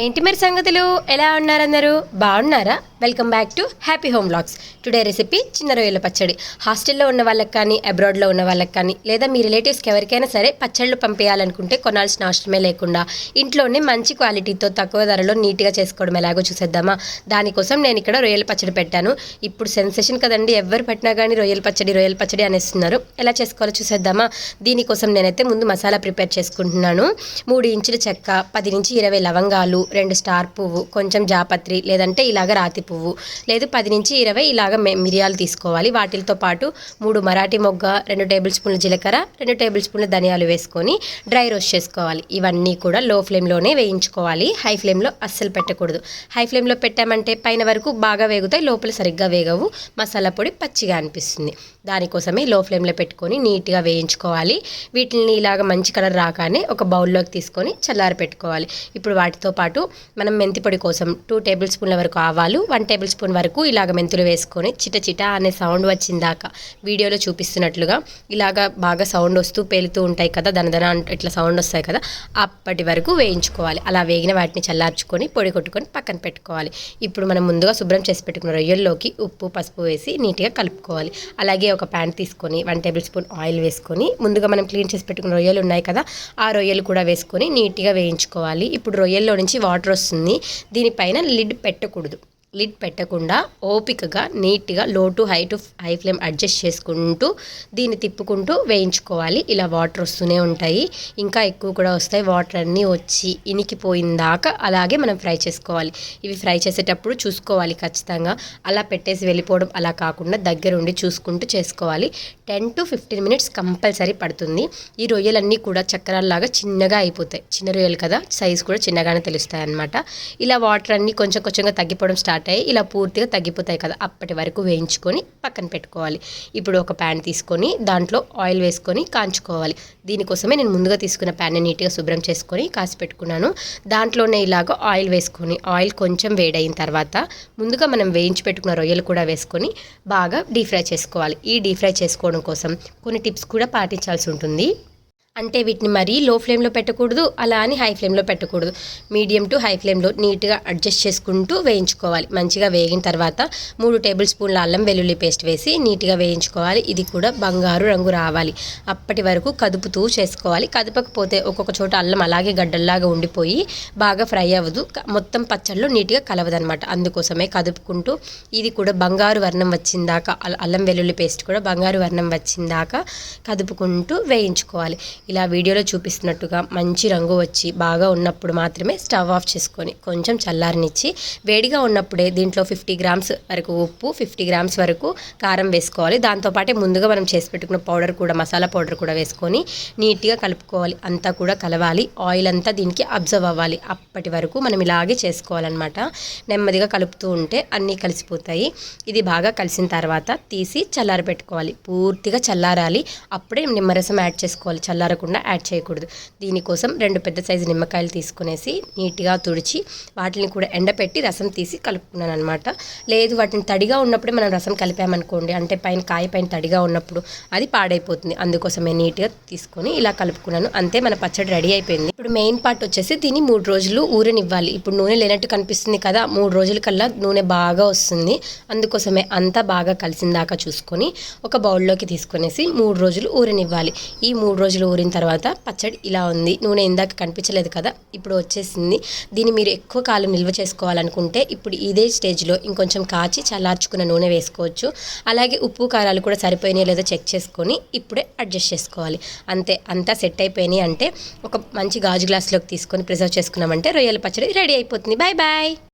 ఏంటి మరి సంగతులు? ఎలా ఉన్నారు బాగున్నారా? Welcome back to happy home vlogs today recipe చిన్న రొయ్యల పచ్చడి. హాస్టల్లో ఉన్న వాళ్ళకి కానీ అబ్రాడ్లో ఉన్న వాళ్ళకి కానీ లేదా మీ రిలేటివ్స్కి ఎవరికైనా సరే పచ్చళ్ళు పంపించాలనుకుంటే కొనాల్సిన అవసరమే లేకుండా ఇంట్లోనే మంచి క్వాలిటీతో తక్కువ ధరలో నీట్గా చేసుకోవడం ఎలాగో చూసేద్దామా? దానికోసం నేను ఇక్కడ రొయ్యల పచ్చడి పెట్టాను. ఇప్పుడు సెన్సేషన్ కదండి ఎవరు పెట్టినా కానీ రొయ్యల పచ్చడి రొయ్యల పచ్చడి అనేస్తున్నారు. ఎలా చేసుకోవాలో చూసేద్దామా? దీనికోసం నేనైతే ముందు మసాలా ప్రిపేర్ చేసుకుంటున్నాను. మూడు ఇంచుల చెక్క పది నుంచి ఇరవై లవంగాలు రెండు స్టార్ పువ్వు కొంచెం జాపత్రి లేదంటే ఇలాగ రాతి పువ్వు. లేదు పది నుంచి ఇరవై ఇలాగ మిరియాలు తీసుకోవాలి. వాటితో పాటు మూడు మరాఠీ మొగ్గ రెండు టేబుల్ స్పూన్ల జీలకర్ర రెండు టేబుల్ స్పూన్ల ధనియాలు వేసుకొని డ్రై రోస్ట్ చేసుకోవాలి. ఇవన్నీ కూడా లో ఫ్లేమ్లోనే వేయించుకోవాలి. హై ఫ్లేమ్లో అస్సలు పెట్టకూడదు. హై ఫ్లేమ్లో పెట్టామంటే పైన వరకు బాగా వేగుతాయి లోపల సరిగ్గా వేగవు. మసాలా పొడి పచ్చిగా అనిపిస్తుంది. దానికోసమే లో ఫ్లేమ్లో పెట్టుకొని నీట్గా వేయించుకోవాలి. వీటిని ఇలాగ మంచి కలర్ రాగానే ఒక బౌల్లోకి తీసుకొని చల్లారి పెట్టుకోవాలి ఇప్పుడు వాటితో పాటు మనం మెంతి పొడి కోసం టూ టేబుల్ స్పూన్ల వరకు ఆవాలు వన్ టేబుల్ స్పూన్ వరకు ఇలాగ మెంతులు వేసుకొని చిట చిట అనే సౌండ్ వచ్చిందాక వీడియోలో చూపిస్తున్నట్లుగా ఇలాగ బాగా సౌండ్ వస్తూ పేలుతూ ఉంటాయి కదా దనదన ఇట్లా సౌండ్ వస్తాయి కదా అప్పటి వరకు వేయించుకోవాలి. అలా వేగిన వాటిని చల్లార్చుకొని పొడి కొట్టుకొని పక్కన పెట్టుకోవాలి. ఇప్పుడు మనం ముందుగా శుభ్రం చేసి పెట్టుకున్న రొయ్యల్లోకి ఉప్పు పసుపు వేసి నీట్గా కలుపుకోవాలి. అలాగే ఒక ప్యాన్ తీసుకొని వన్ టేబుల్ స్పూన్ ఆయిల్ వేసుకొని ముందుగా మనం క్లీన్ చేసి పెట్టుకున్న రొయ్యలు ఉన్నాయి కదా ఆ రొయ్యలు కూడా వేసుకొని నీట్గా వేయించుకోవాలి. ఇప్పుడు రొయ్యల్లో నుంచి వాటర్ వస్తుంది. దీనిపైన లిడ్ పెట్టకూడదు. లిడ్ పెట్టకుండా ఓపికగా నీట్గా low to high to high flame adjust చేసుకుంటూ దీన్ని తిప్పుకుంటూ వేయించుకోవాలి. ఇలా వాటర్ వస్తూనే ఉంటాయి. ఇంకా ఎక్కువ కూడా వస్తాయి. వాటర్ అన్నీ వచ్చి ఇనికిపోయిందాక అలాగే మనం ఫ్రై చేసుకోవాలి. ఇవి ఫ్రై చేసేటప్పుడు చూసుకోవాలి ఖచ్చితంగా. అలా పెట్టేసి వెళ్ళిపోవడం అలా కాకుండా దగ్గరుండి చూసుకుంటూ చేసుకోవాలి. Ten to fifteen minutes compulsory పడుతుంది. ఈ రొయ్యలన్నీ కూడా చక్రాల్లాగా చిన్నగా అయిపోతాయి. చిన్న రొయ్యలు కదా? సైజ్ కూడా చిన్నగానే తెలుస్తాయి అన్నమాట ఇలా వాటర్ అన్నీ కొంచెం కొంచెంగా తగ్గిపోవడం స్టార్ట్ అయ్యి ఇలా పూర్తిగా తగ్గిపోతాయి కదా అప్పటి వరకు వేయించుకొని పక్కన పెట్టుకోవాలి. ఇప్పుడు ఒక ప్యాన్ తీసుకొని దాంట్లో ఆయిల్ వేసుకొని కాంచుకోవాలి. దీనికోసమే నేను ముందుగా తీసుకున్న ప్యాన్ని నీట్గా శుభ్రం చేసుకొని కాసి పెట్టుకున్నాను. దాంట్లోనే ఇలాగ ఆయిల్ వేసుకొని ఆయిల్ కొంచెం వేడైన తర్వాత ముందుగా మనం వేయించి పెట్టుకున్న రొయ్యలు కూడా వేసుకొని బాగా డీప్ ఫ్రై చేసుకోవాలి. ఈ డీప్ ఫ్రై చేసుకోవడం కోసం కొన్ని టిప్స్ కూడా పాటించాల్సి ఉంటుంది. అంటే వీటిని మరీ లో ఫ్లేమ్లో పెట్టకూడదు అలా అని హై ఫ్లేమ్లో పెట్టకూడదు. మీడియం టు హై ఫ్లేమ్లో నీట్గా అడ్జస్ట్ చేసుకుంటూ వేయించుకోవాలి. మంచిగా వేగిన తర్వాత మూడు టేబుల్ స్పూన్ల అల్లం వెల్లుల్లి పేస్ట్ వేసి నీట్గా వేయించుకోవాలి. ఇది కూడా బంగారు రంగు రావాలి. అప్పటి వరకు కదుపుతూ చేసుకోవాలి. కదపకపోతే ఒక్కొక్క చోట అల్లం అలాగే గడ్డల్లాగా ఉండిపోయి బాగా ఫ్రై అవ్వదు. మొత్తం పచ్చళ్ళు నీట్గా కలవదనమాట అందుకోసమే కదుపుకుంటూ ఇది కూడా బంగారు వర్ణం వచ్చిందాక అల్లం వెల్లుల్లి పేస్ట్ కూడా బంగారు వర్ణం వచ్చిందాక కదుపుకుంటూ వేయించుకోవాలి. ఇలా వీడియోలో చూపిస్తున్నట్టుగా మంచి రంగు వచ్చి బాగా ఉన్నప్పుడు మాత్రమే స్టవ్ ఆఫ్ చేసుకొని కొంచెం చల్లారనిచ్చి వేడిగా ఉన్నప్పుడే దీంట్లో ఫిఫ్టీ గ్రామ్స్ వరకు ఉప్పు ఫిఫ్టీ గ్రామ్స్ వరకు కారం వేసుకోవాలి. దాంతోపాటే ముందుగా మనం చేసి పెట్టుకున్న పౌడర్ కూడా మసాలా పౌడర్ కూడా వేసుకొని నీట్గా కలుపుకోవాలి. అంతా కూడా కలవాలి. ఆయిల్ అంతా దీనికి అబ్జర్వ్ అవ్వాలి. అప్పటి వరకు మనం ఇలాగే చేసుకోవాలన్నమాట. నెమ్మదిగా కలుపుతూ ఉంటే అన్నీ కలిసిపోతాయి. ఇది బాగా కలిసిన తర్వాత తీసి చల్లారి పెట్టుకోవాలి పూర్తిగా చల్లారాలి. అప్పుడే నిమ్మరసం యాడ్ చేసుకోవాలి. చల్లారకుండా యాడ్ చేయకూడదు. దీనికోసం రెండు పెద్ద సైజు నిమ్మకాయలు తీసుకునేసి నీట్గా తుడిచి వాటిని కూడా ఎండపెట్టి రసం తీసి కలుపుకున్నాను అనమాట లేదు వాటిని తడిగా ఉన్నప్పుడే మనం రసం కలిపామనుకోండి అంటే పైన కాయ పైన తడిగా ఉన్నప్పుడు అది పాడైపోతుంది. అందుకోసమే నీట్గా తీసుకొని ఇలా కలుపుకున్నాను. అంతే మన పచ్చడి రెడీ అయిపోయింది. ఇప్పుడు మెయిన్ పార్ట్ వచ్చేసి దీన్ని మూడు రోజులు ఊరనివ్వాలి. ఇప్పుడు నూనె లేనట్టు కనిపిస్తుంది కదా మూడు రోజుల కల్లా నూనె బాగా వస్తుంది. అందుకోసమే అంతా బాగా కలిసిందాకా చూసుకొని ఒక బౌల్లోకి తీసుకునేసి మూడు రోజులు ఊరనివ్వాలి. ఈ మూడు రోజులు ఊరిన తర్వాత పచ్చడి ఇలా ఉంది. నూనె ఇందాక కనిపించలేదు కదా ఇప్పుడు వచ్చేసింది. దీన్ని మీరు ఎక్కువ కాలం నిల్వ చేసుకోవాలనుకుంటే ఇప్పుడు ఇదే స్టేజ్లో ఇంకొంచెం కాచి చల్లార్చుకున్న నూనె వేసుకోవచ్చు. అలాగే ఉప్పు కారాలు కూడా సరిపోయినాయి లేదో చెక్ చేసుకొని ఇప్పుడే అడ్జస్ట్ చేసుకోవాలి. అంతే అంతా సెట్ అయిపోయినాయి అంటే ఒక మంచి గాజు గ్లాస్లోకి తీసుకొని ప్రిజర్వ్ చేసుకున్నామంటే రొయ్యల పచ్చడి రెడీ అయిపోతుంది. Bye bye